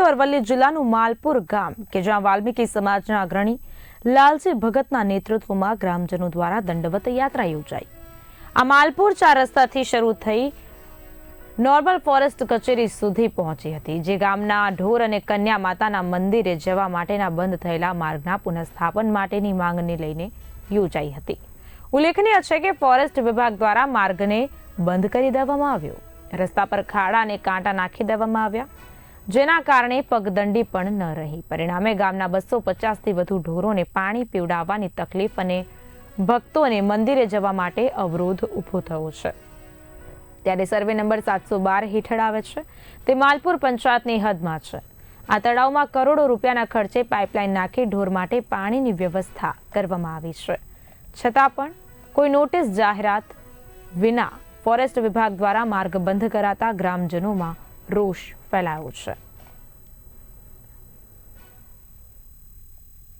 તો અરવલ્લી જિલ્લાનું માલપુર ગામ, કે જ્યાં વાલ્મીકી સમાજના અગ્રણી લાલજી ભગતના નેતૃત્વમાં ગ્રામજનો દ્વારા દંડવત યાત્રા યોજાઈ. આ માલપુર ચાર રસ્તાથી શરૂ થઈ નોર્મલ ફોરેસ્ટ કચેરી સુધી પહોંચી હતી, જે ગામના ઢોર અને કન્યા માતાના મંદિરે જવા માટેના બંધ થયેલા માર્ગના પુનઃસ્થાપન માટેની માંગને લઈને યોજાઈ હતી. ઉલ્લેખનીય છે કે ફોરેસ્ટ વિભાગ દ્વારા માર્ગને બંધ કરી દેવામાં આવ્યો. રસ્તા પર ખાડા અને કાંટા નાખી દેવામાં આવ્યા. જેના કારણે પગદંડી પણ ન રહી. પરિણામે ગામના બસો પચાસથી વધુ ઢોરોને પાણી પીવડાવવાની તકલીફ અને ભક્તોને મંદિરે જવા માટે અવરોધ ઊભો થયો છે. ત્યારે સર્વે નંબર સાતસો બાર હેઠળ આવે છે. તે માલપુર પંચાયતની હદમાં છે. આ તળાવમાં કરોડો રૂપિયાના ખર્ચે પાઇપલાઇન નાખી ઢોર માટે પાણીની વ્યવસ્થા કરવામાં આવી છે. છતાં પણ કોઈ નોટિસ જાહેરાત વિના ફોરેસ્ટ વિભાગ દ્વારા માર્ગ બંધ કરાતા ગ્રામજનોમાં રોષ ફેલાયો છે